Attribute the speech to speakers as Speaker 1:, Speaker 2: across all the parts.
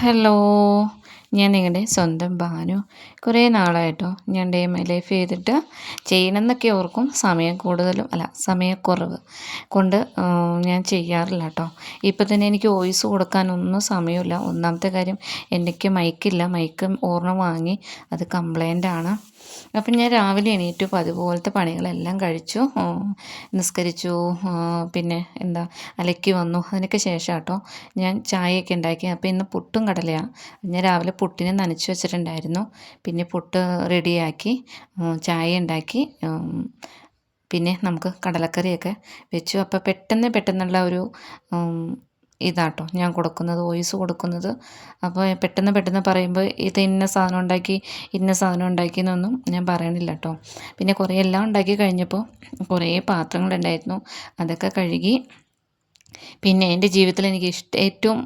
Speaker 1: hello. ഞാൻ നിങ്ങളുടെ സ്വന്തം ഭാനു. കുറേ നാളായിട്ടോ ഞാൻ ഡേ മൈ ലൈഫ് ചെയ്തിട്ട് ചെയ്യണമെന്നൊക്കെ ഓർക്കും. സമയം കൂടുതലും അല്ല സമയക്കുറവ് കൊണ്ട് ഞാൻ ചെയ്യാറില്ല കേട്ടോ ഇപ്പം തന്നെ എനിക്ക് വോയിസ് കൊടുക്കാനൊന്നും സമയമില്ല. ഒന്നാമത്തെ കാര്യം എനിക്ക് മൈക്കില്ല. മൈക്ക് ഓർമ്മ വാങ്ങി അത് കംപ്ലൈന്റ് ആണ്. അപ്പം ഞാൻ രാവിലെ എണീറ്റു. അതുപോലത്തെ പണികളെല്ലാം കഴിച്ചു. നിസ്കരിച്ചു. പിന്നെ എന്താ അലക്കി വന്നു. അതിനൊക്കെ ശേഷം കേട്ടോ ഞാൻ ചായയൊക്കെ ഉണ്ടാക്കി. അപ്പോൾ ഇന്ന് പുട്ടും കടലയാണ് ഞാൻ രാവിലെ പുട്ടിനെ നനച്ച് വെച്ചിട്ടുണ്ടായിരുന്നു. പിന്നെ പുട്ട് റെഡിയാക്കി ചായ ഉണ്ടാക്കി പിന്നെ നമുക്ക് കടലക്കറിയൊക്കെ വെച്ചു. അപ്പോൾ പെട്ടെന്ന് പെട്ടെന്നുള്ള ഒരു ഇതാട്ടോ ഞാൻ കൊടുക്കുന്നത് വോയിസ് കൊടുക്കുന്നത്. അപ്പോൾ പെട്ടെന്ന് പെട്ടെന്ന് പറയുമ്പോൾ ഇത് ഇന്ന സാധനം ഉണ്ടാക്കി ഇന്ന സാധനം ഉണ്ടാക്കി എന്നൊന്നും ഞാൻ പറയണില്ല കേട്ടോ പിന്നെ കുറേ എല്ലാം ഉണ്ടാക്കി കഴിഞ്ഞപ്പോൾ കുറേ പാത്രങ്ങളുണ്ടായിരുന്നു. അതൊക്കെ കഴുകി പിന്നെ എന്റെ ജീവിതത്തിൽ എനിക്ക് ഇഷ്ട ഏറ്റവും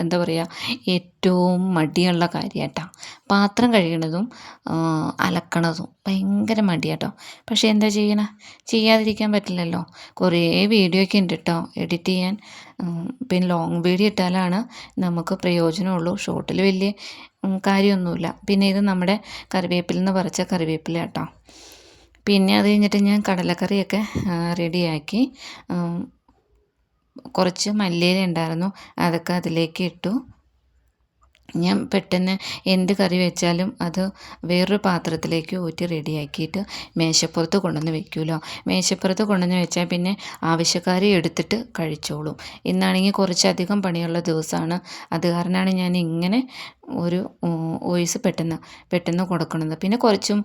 Speaker 1: എന്താ പറയുക ഏറ്റവും മടിയുള്ള കാര്യമായിട്ടാ പാത്രം കഴുകണതും അലക്കണതും ഭയങ്കര മടിയാട്ടോ. പക്ഷേ എന്താ ചെയ്യണ? ചെയ്യാതിരിക്കാൻ പറ്റില്ലല്ലോ. കുറേ വീഡിയോ ഒക്കെ ഉണ്ട് കേട്ടോ എഡിറ്റ് ചെയ്യാൻ. പിന്നെ ലോങ് വീഡിയോ ഇട്ടാലാണ് നമുക്ക് പ്രയോജനമുള്ളൂ. ഷോർട്ടിൽ വലിയ കാര്യമൊന്നുമില്ല. പിന്നെ ഇത് നമ്മുടെ കറിവേപ്പിൽ നിന്ന് പറിച്ച കറിവേപ്പില കേട്ടോ പിന്നെ അത് കഴിഞ്ഞിട്ട് ഞാൻ കടലക്കറിയൊക്കെ റെഡിയാക്കി കുറച്ച് മല്ലിയില ഉണ്ടായിരുന്നു. അതൊക്കെ അതിലേക്ക് ഇട്ടു. ഞാൻ പെട്ടെന്ന് എന്ത് കറി വെച്ചാലും അത് വേറൊരു പാത്രത്തിലേക്ക് ഊറ്റി റെഡിയാക്കിയിട്ട് മേശപ്പുറത്ത് കൊണ്ടുവന്ന് വെക്കുമല്ലോ മേശപ്പുറത്ത് കൊണ്ടുവന്ന് വെച്ചാൽ പിന്നെ ആവശ്യക്കാരെ എടുത്തിട്ട് കഴിച്ചോളും. ഇന്നാണെങ്കിൽ കുറച്ചധികം പണിയുള്ള ദിവസമാണ്. അത് കാരണമാണ് ഞാൻ ഇങ്ങനെ ഒരു ഓയിസ് പെട്ടെന്ന് പെട്ടെന്ന് കൊടുക്കുന്നത്. പിന്നെ കുറച്ചും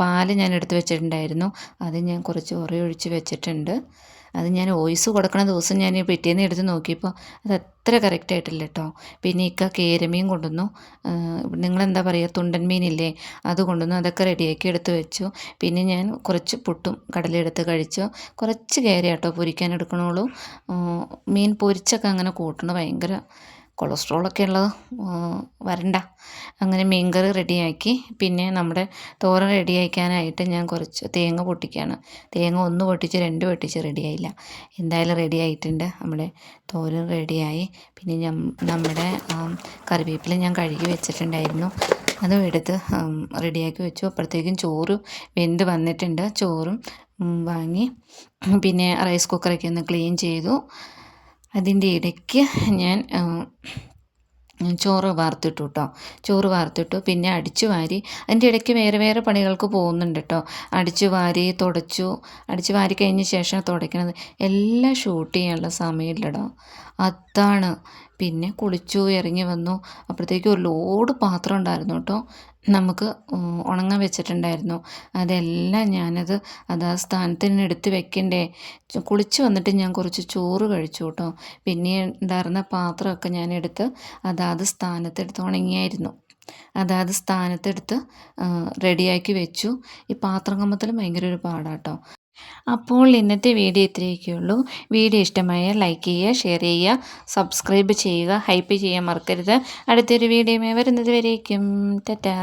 Speaker 1: പാൽ ഞാൻ എടുത്ത് വെച്ചിട്ടുണ്ടായിരുന്നു. അത് ഞാൻ കുറച്ച് ഉറയൊഴിച്ച് വെച്ചിട്ടുണ്ട്. അത് ഞാൻ വോയിസ് കൊടുക്കണ ദിവസം ഞാൻ പിറ്റേന്ന് എടുത്ത് നോക്കിയപ്പോൾ അത് അത്ര കറക്റ്റ് ആയിട്ടില്ല കേട്ടോ പിന്നെ ഇക്ക കേരമീൻ കൊണ്ടുവന്നു. നിങ്ങളെന്താ പറയുക തുണ്ടൻ മീനില്ലേ അത് കൊണ്ടുവന്നു അതൊക്കെ റെഡിയാക്കി എടുത്ത് വെച്ചു. പിന്നെ ഞാൻ കുറച്ച് പുട്ടും കടലെടുത്ത് കഴിച്ചു. കുറച്ച് കേര കേട്ടോ പൊരിക്കാൻ എടുക്കണുള്ളൂ. മീൻ പൊരിച്ചൊക്കെ അങ്ങനെ കൂട്ടണം ഭയങ്കര കൊളസ്ട്രോളൊക്കെ ഉള്ളത് വരണ്ട. അങ്ങനെ മീൻ കറി റെഡിയാക്കി. പിന്നെ നമ്മുടെ തോരൻ റെഡിയാക്കാനായിട്ട് ഞാൻ കുറച്ച് തേങ്ങ പൊട്ടിക്കുകയാണ്. തേങ്ങ ഒന്ന് പൊട്ടിച്ച് രണ്ട് പൊട്ടിച്ച് റെഡിയായില്ല. എന്തായാലും റെഡിയായിട്ടുണ്ട്. നമ്മുടെ തോരൻ റെഡിയായി. പിന്നെ ഞാൻ നമ്മുടെ കറിവേപ്പില ഞാൻ കഴുകി വെച്ചിട്ടുണ്ടായിരുന്നു. അതും എടുത്ത് റെഡിയാക്കി വെച്ചു. അപ്പോഴത്തേക്കും ചോറ് വെന്ത് വന്നിട്ടുണ്ട്. ചോറും വാങ്ങി. പിന്നെ റൈസ് കുക്കറൊക്കെ ഒന്ന് ക്ലീൻ ചെയ്തു. അതിന്റെ ഇടയ്ക്ക് ഞാൻ ചോറ് വാർത്തിട്ടു കേട്ടോ ചോറ് വാർത്തിട്ടു. പിന്നെ അടിച്ചു വാരി അതിന്റെ ഇടയ്ക്ക് വേറെ വേറെ പണികൾക്ക് പോകുന്നുണ്ട് കേട്ടോ അടിച്ചു വാരി തുടച്ചു. അടിച്ചു വാരി കഴിഞ്ഞ ശേഷം തുടയ്ക്കണത് എല്ലാം ഷൂട്ട് ചെയ്യാനുള്ള സമയമില്ലടോ. അതാണ് പിന്നെ കുളിച്ചു ഇറങ്ങി വന്നു. അപ്പോഴത്തേക്കും ഒരു ലോഡ് പാത്രം ഉണ്ടായിരുന്നു കേട്ടോ. നമുക്ക് ഉണങ്ങാൻ വെച്ചിട്ടുണ്ടായിരുന്നു. അതെല്ലാം ഞാനത് അത് ആ സ്ഥാനത്ത് തന്നെ എടുത്ത് വെക്കണ്ടേ. കുളിച്ച് വന്നിട്ട് ഞാൻ കുറച്ച് ചോറ് കഴിച്ചു കേട്ടോ. പിന്നെ ഉണ്ടായിരുന്ന പാത്രമൊക്കെ ഞാൻ എടുത്ത് അതാത് സ്ഥാനത്തെടുത്ത് ഉണങ്ങിയായിരുന്നു. അതാത് സ്ഥാനത്തെടുത്ത് റെഡിയാക്കി വെച്ചു. ഈ പാത്രം കമ്മത്തിൽ ഭയങ്കര ഒരു പാടാട്ടോ അപ്പോൾ ഇന്നത്തെ വീഡിയോ ഇത്രയൊക്കെയുള്ളൂ. വീഡിയോ ഇഷ്ടമായ ലൈക്ക് ചെയ്യുക ഷെയർ ചെയ്യുക സബ്സ്ക്രൈബ് ചെയ്യുക ഹൈപ്പ് ചെയ്യാൻ മറക്കരുത്. അടുത്തൊരു വീഡിയോ വരുന്നത് വരേക്കും. ടാറ്റാ.